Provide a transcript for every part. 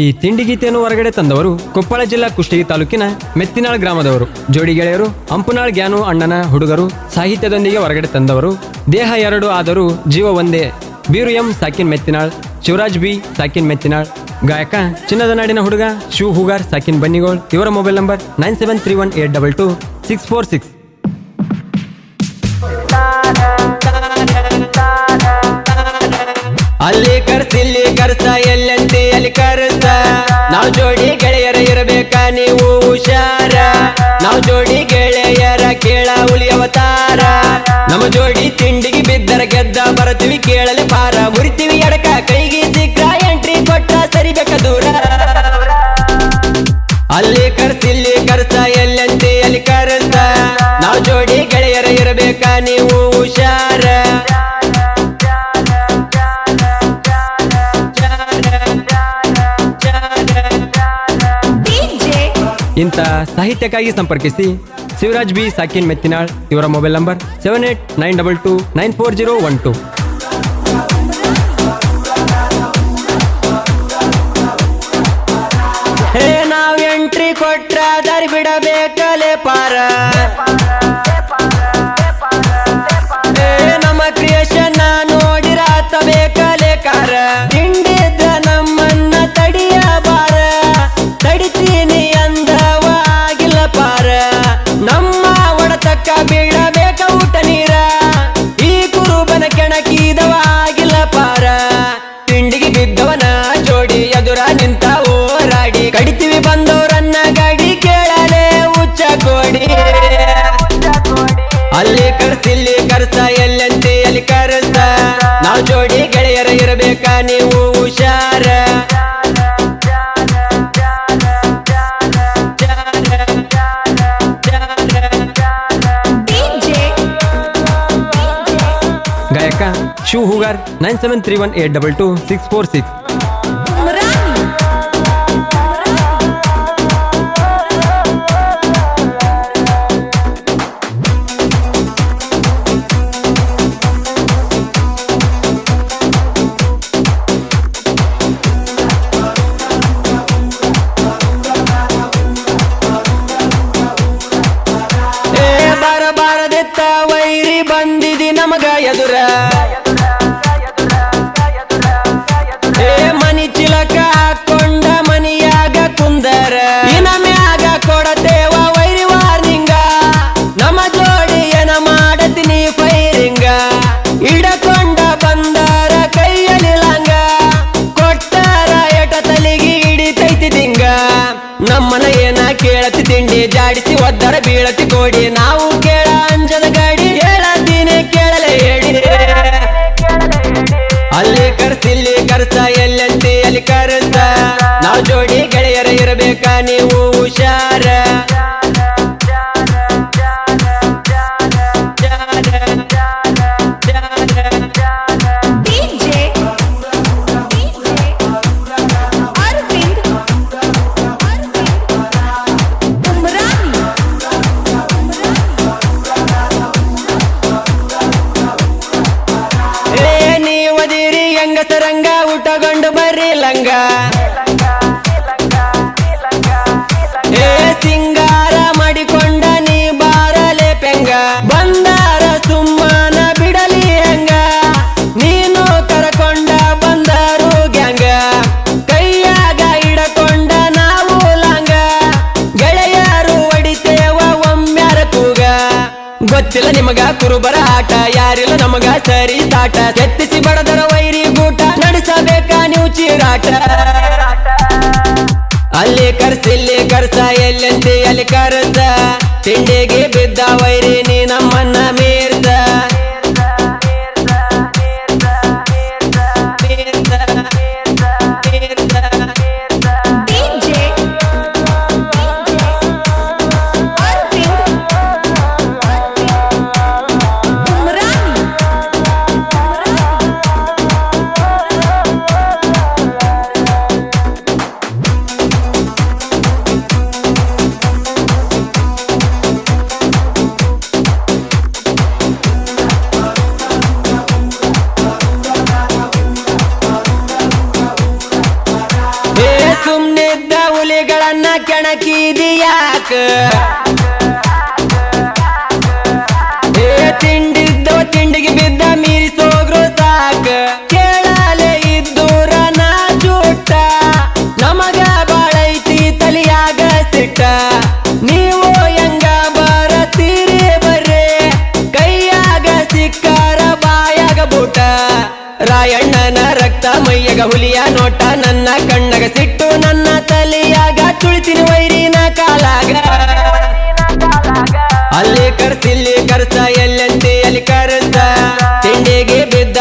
ಈ ತಿಂಡಿ ಗೀತೆಯನ್ನು ಹೊರಗಡೆ ತಂದವರು ಕೊಪ್ಪಳ ಜಿಲ್ಲಾ ಕುಷ್ಟಗಿ ತಾಲೂಕಿನ ಮೆತ್ತಿನಾಳ್ ಗ್ರಾಮದವರು. ಜೋಡಿ ಗೆಳೆಯರು ಗ್ಯಾನು ಅಣ್ಣನ ಹುಡುಗರು, ಸಾಹಿತ್ಯದೊಂದಿಗೆ ಹೊರಗಡೆ ತಂದವರು. ದೇಹ ಎರಡು ಆದರೂ ಜೀವ ಒಂದೇ. ಬೀರು ಎಂ ಸಾಕಿನ್ ಮೆತ್ತಿನಾಳ್, ಶಿವರಾಜ್ ಬಿ ಸಾಕಿನ್ ಮೆತ್ತಿನಾಳ್. ಗಾಯಕ, ಚಿನ್ನದ ನಾಡಿನ ಹುಡುಗ ಶಿವ್ ಹುಗಾರ್ ಸಾಕಿನ್ ಬನ್ನಿಗೋಳ್. ಇವರ mobile number nine seven three one eight double two six four six. ಅಲ್ಲಿ ಕರ್ಸ ಇಲ್ಲಿ ಕರ್ಸ ಎಲ್ಲಂತೆ, ಅಲ್ಲಿ ಕರ್ಸ ನಾವ್ ಜೋಡಿ ಗೆಳೆಯರ ಇರಬೇಕ? ನೀವು ಹುಷಾರ. ನಾವು ಜೋಡಿ ಗೆಳೆಯರ ಕೇಳ ಉಳಿಯವತಾರ ನಮ್ಮ ಜೋಡಿ ತಿಂಡಿಗೆ ಬಿದ್ದರ ಗೆದ್ದ ಬರತೀವಿ ಕೇಳಲೆ ಪಾರ ಮುರಿತೀವಿ ಎಡಕ ಕೈಗೆ ಸಿಕ್ಕ ಎಂಟ್ರಿ ಕೊಟ್ಟ ಸರಿಬೇಕ ದೂರ. ಅಲ್ಲಿ ಕರ್ಸ, ಇಲ್ಲಿ ಕರ್ಸ, ಎಲ್ಲಂತೆ ಅಲ್ಲಿ ಕರ್ಸ. ನಾವು ಜೋಡಿ ಗೆಳೆಯರ ಇರಬೇಕ? ನೀವು ಇಂಥ ಸಾಹಿತ್ಯಕ್ಕಾಗಿ ಸಂಪರ್ಕಿಸಿ ಶಿವರಾಜ್ ಬಿ ಸಾಕಿನ್ ಮೆತ್ತಿನಾಳ್, ಇವರ mobile number seven eight nine double two nine four zero one two. ಹೇ, ನಾವು ಎಂಟ್ರಿ ಕೊಟ್ರ ದಾರಿ ಬಿಡಬೇಕಲೆ ಪಾರ. ಅಂದವಾಗಿಲ್ಲ ಪಾರ. ನಮ್ಮ ಒಡತಕ್ಕ ಬೀಳಬೇಕ ಊಟ ನೀರ. ಈ ಕುರುಬನ ಕೆಣಕಿದವಾಗಿಲ್ಲ ಪಾರ. ತಿಂಡಿಗೆ ಬಿದ್ದವನ ಜೋಡಿ ಎದುರ ನಿಂತ ಓರಾಡಿ ಕಡಿತೀವಿ ಬಂದವರನ್ನ ಗಾಡಿ ಕೇಳಲೆ ಉಚ್ಚ ಕೋಡಿ. ಅಲ್ಲಿ ಕರ್ಸ ಗಾಯಕ Shiv Hugar nine seven three one eight double two six four six. ಬೀಳತಿ ಕೊಡಿ, ನಾವು ಕೇಳ ಅಂಜದ ಗಾಡಿ. ಹೇಳತೀನಿ ಕೇಳಲೆ ಹೇಳಿ. ಅಲ್ಲಿ ಕರ್ಸ, ಇಲ್ಲಿ ಕರ್ಸ ಎಲ್ಲಂತೆ ಅಲ್ಲಿ ಕರ್ಸ. ನಾವು ಜೋಡಿ ಗೆಳೆಯರ ಇರಬೇಕಾ ನೀವು? ಹೆಂಗಸರಂಗ ಊಟಗೊಂಡು ಬರ್ರಿ ಲಂಗ. ಏ ಸಿಂಗಾರ ಮಾಡಿಕೊಂಡ ನೀ ಬಾರಲೆ ಪೆಂಗ. ಬಂದಾರ ಸುಮ್ಮನ ಬಿಡಲಿ ಹೆಂಗ. ನೀನು ಕರಕೊಂಡ ಬಂದರು ಗ್ಯಾಂಗ. ಕೈಯಾಗ ಇಡಕೊಂಡ ನಾವು ಲಂಗ. ಗೆಳೆಯರು ಒಡಿತೇವ ಒಮ್ಮ್ಯಾರ ಕೂಗ. ಗೊತ್ತಿಲ್ಲ ನಿಮಗ ಕುರುಬರ ಆಟ, ಯಾರಿಲ್ಲ ನಮಗ ಸರಿ ಸಾಟ. ಅಲ್ಲಿ ಕರ್ಸ ಎಲ್ಲಂತೆ ಅಲ್ಲಿ ಕರ್ಸ ತಿಂಡಿಗೆ ಬಿದ್ದ ವೈರಿ ನೀ ನಮ್ಮನ್ನ ಮೀರ್ಸ ಕೆಣಕಿದಿಯಾಕ ಅಲ್ಲಿ ಕರ್ಸಿಲ್ಲಿ ಕರ್ಸ ಎಲ್ಲಂತೆ ಅಲ್ಲಿ ಕರ್ಸ. ತಿಂಡಿಗೆ ಬಿದ್ದ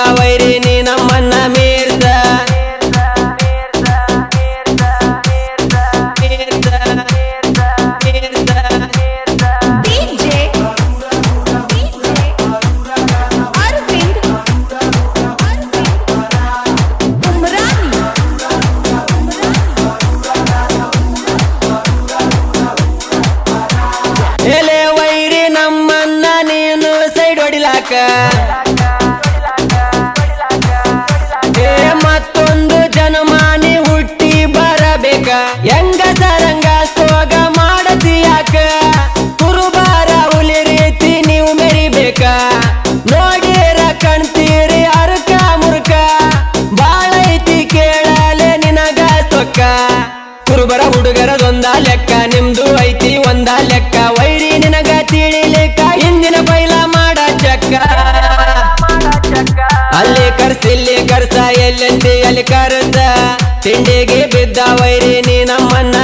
ಕುರುಬರ ಹುಡುಗರದೊಂದ ಲೆಕ್ಕ, ನಿಮ್ದು ಐತಿ ಒಂದ ಲೆಕ್ಕ. ವೈರಿ ನಿನಗ ತಿಳಿಲಿಕ್ಕ ಹಿಂದಿನ ಬೈಲ ಮಾಡ ಚಕ್ಕ. ಅಲ್ಲಿ ಕರ್ಸಿಲ್ಲಿ ಕರ್ಸ ಎಲ್ಲಿ ಅಲ್ಲಿ ಕರ್ಸ. ತಿಂಡಿಗೆ ಬಿದ್ದ ವೈರಿ ನೀ ನಮ್ಮನ್ನ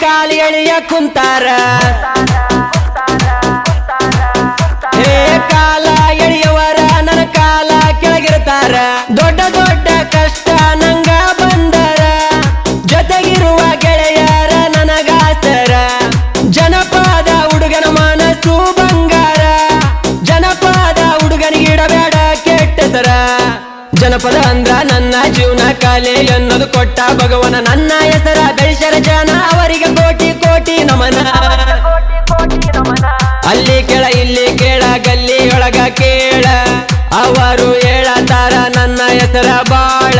ಕಾಲಿ ಎಳಿಯ ಕುಂತಾರ. ಹೇ ಕಾಲ ಎಳೆಯವರ ನನ್ನ ಕಾಲ ಕೆಳಗಿರ್ತಾರ. ದೊಡ್ಡ ದೊಡ್ಡ ಕಷ್ಟ ನಂಗ ಬಂದರ. ಜೊತೆಗಿರುವ ಗೆಳೆಯರ ನನಗಾಸರ ಜನಪದ ಹುಡುಗನ ಮನಸ್ಸು ಬಂಗಾರ. ಜನಪದ ಹುಡುಗನಿಗಿಡಬೇಡ ಕೆಟ್ಟದರ ಜನಪದ ಅಂದ್ರ ನನ್ನ ಜೀವನ ಕಲೆ ಎನ್ನೋದು ಕೊಟ್ಟ ಭಗವನ ನನ್ನ ಹೆಸರ. ಬೆಳೆಸರ ಜನ, ಅವರಿಗೆ ಕೋಟಿ ಕೋಟಿ ನಮನ. ಅಲ್ಲಿ ಕೆಳ, ಇಲ್ಲಿ ಕೇಳ ಗಲ್ಲಿ ಒಳಗ ಕೇಳ. ಅವರು ಹೇಳತಾರ, ನನ್ನ ಹೆಸರ ಬಾಳ.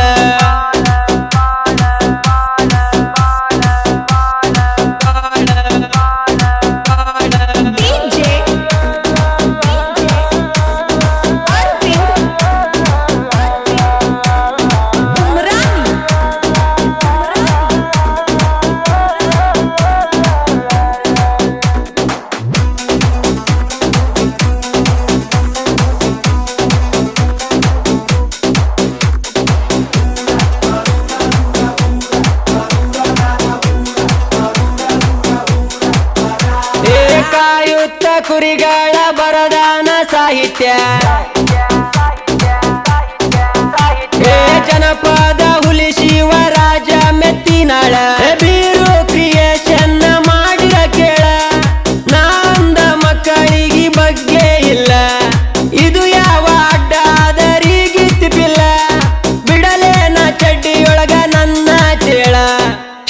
ಕುರಿಗಳ ಬರದಾನ ಸಾಹಿತ್ಯ. ಜನಪದ ಹುಲಿ ಶಿವರಾಜ ಮೆತ್ತಿನಾಳ ಬೀರು ಕ್ರಿಯೇಷನ್ ಮಾಡಿರ ಕೇಳ. ನಾಂದ ಮಕ್ಕಳಿಗೆ ಬಗ್ಗೆ ಇಲ್ಲ. ಇದು ಯಾವ ಅಡ್ಡಾದರಿಗಿತ್ತಿಪಿಲ್ಲ ಬಿಡಲೇನ ಚಡ್ಡಿಯೊಳಗ ನನ್ನ ಚೇಳ.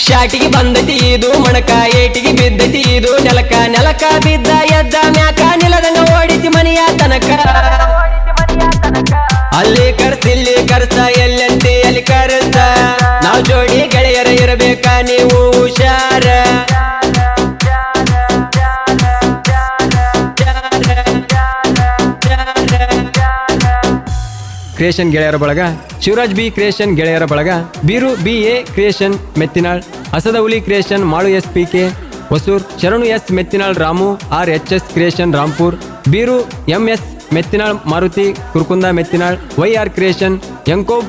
ಶಾಟಿಗೆ ಬಂದತಿ ಇದು ಮಣಕ, ಏಟಿಗೆ ಬಿದ್ದತಿ ಇದು ನೆಲಕ ನೆಲಕ ಬಿದ್ದ ಎದ್ದ ಮ್ಯಾಕ ನಿಲದಂಗ ಓಡಿತಿ ಮನೆಯ ತನಕ ಅಲ್ಲಿ ಕರ್ಸಿಲ್ಲಿ ಕರ್ಸ, ಎಲ್ಲಂತೆ ಅಲ್ಲಿ ಕರ್ಸ. ನಾವು ಜೋಡಿ ಗೆಳೆಯರ ಇರಬೇಕ, ನೀವು ಹುಷಾರ. ಕ್ರಿಯೇಷನ್ ಗೆಳೆಯರ ಬಳಗ, ಶಿವರಾಜ್ ಬಿ ಕ್ರಿಯೇಷನ್ ಗೆಳೆಯರ ಬಳಗ, Beeru B A creation Mettinal, ಹಸದ ಹುಲಿ creation Malu S P K. Hosur Sharanu S Mettinal Ramu R H S creation Rampur Beeru M S Mettinal Maruti Kurkunda Mettinal Y R creation Yankob